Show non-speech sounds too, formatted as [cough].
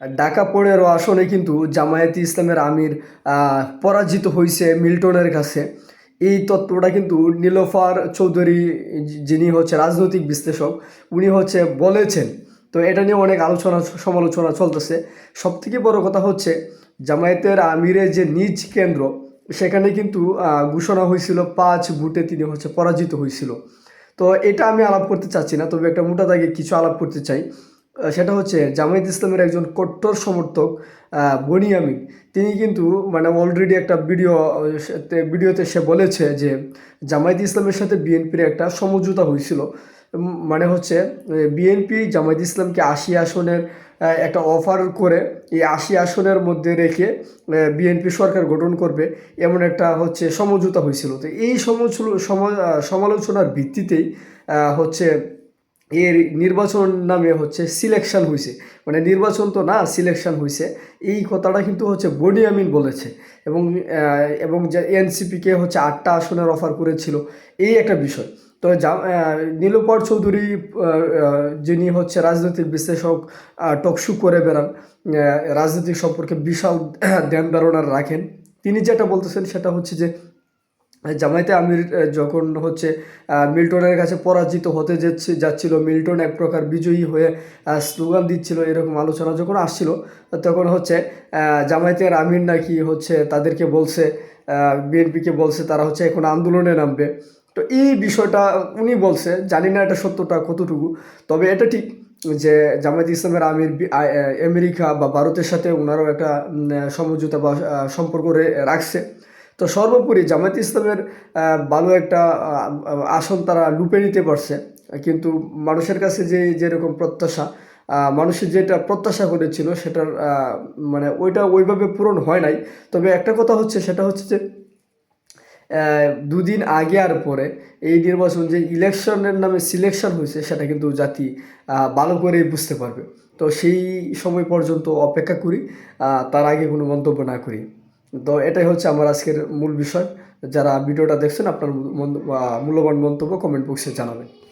ঢাকা পনেরো আসনে কিন্তু জামায়াতে ইসলামের আমির পরাজিত হয়েছে মিল্টনের কাছে। এই তত্ত্বটা কিন্তু নীলোফার চৌধুরী যিনি হচ্ছে রাজনৈতিক বিশ্লেষক, উনি হচ্ছে বলেছেন। তো এটা নিয়ে অনেক আলোচনা, সমালোচনা চলতেছে। সব থেকে বড় কথা হচ্ছে, জামায়াতের আমিরের যে নিজ কেন্দ্র, সেখানে কিন্তু ঘোষণা হয়েছিল পাঁচ ভোটে তিনি হচ্ছে পরাজিত হয়েছিল। তো এটা আমি আলাপ করতে চাচ্ছি না, তবে একটা মোটা দাগে কিছু আলাপ করতে চাই। সেটা হচ্ছে জামায়াত ইসলামের একজন কট্টর সমর্থক আহ, বনি আমিন তিনি কিন্তু মানে অলরেডি একটা ভিডিও ভিডিওতে সে বলেছে যে জামায়াত ইসলামের সাথে বিএনপির একটা সমঝোতা হয়েছিল। মানে হচ্ছে বিএনপি জামায়াত ইসলামকে আশি আসনের একটা অফার করে এই আশি আসনের মধ্যে রেখে বিএনপি সরকার গঠন করবে এমন একটা হচ্ছে সমঝোতা হয়েছিল। তো এই সমালোচনার ভিত্তিতেই হচ্ছে এর নির্বাচন নামে হচ্ছে সিলেকশন হয়েছে মানে নির্বাচন তো না সিলেকশন হয়েছে এই কথাটা কিন্তু হচ্ছে বনি আমিন বলেছে। এবং এবং যে এনসিপিকে হচ্ছে আটটা আসনের অফার করেছিল, এই একটা বিষয়। তো নীলোপর চৌধুরী যিনি হচ্ছে রাজনৈতিক বিশ্লেষক টকশু করে বেড়ান রাজনৈতিক সম্পর্কে বিশাল [coughs] ধ্যান ধারণা রাখেন। তিনি যেটা বলতেছেন সেটা হচ্ছে যে জামায়াতে আমির যখন হচ্ছে মিল্টনের কাছে পরাজিত হতে যাচ্ছে, যাচ্ছিল, মিল্টন এক প্রকার বিজয়ী হয়ে স্লোগান দিচ্ছিল, এরকম আলোচনা যখন আসছিল, তখন হচ্ছে জামায়াতের আমির নাকি হচ্ছে তাদেরকে বলছে বিএনপিকে বলছে তারা হচ্ছে এখন আন্দোলনে নামবে। তো এই বিষয়টা উনি বলছে, জানি না এটা সত্যটা কতটুকু, তবে এটা ঠিক যে জামায়াত ইসলামের আমির আমেরিকা বা ভারতের সাথে ওনারও একটা সমঝোতা বা সম্পর্ক রাখছে। তো সর্বোপরি জামায়াত ইসলামের ভালো একটা আসন তারা লুপে নিতে পারছে। কিন্তু মানুষের কাছে যে, যেরকম প্রত্যাশা মানুষের যেটা প্রত্যাশা করেছিল সেটার মানে ওইটা ওইভাবে পূরণ হয় নাই। তবে একটা কথা হচ্ছে, সেটা হচ্ছে যে দুদিন আগে আর পরে এই নির্বাচন যে ইলেকশনের নামে সিলেকশন হয়েছে, সেটা কিন্তু জাতি ভালো করেই বুঝতে পারবে। তো সেই সময় পর্যন্ত অপেক্ষা করি তার আগে কোনো মন্তব্য না করি। তো এটাই হচ্ছে আমার আজকের মূল বিষয়। যারা ভিডিওটা দেখছেন, আপনার মূল- মূল্যবান মন্তব্য কমেন্ট বক্সে জানাবেন।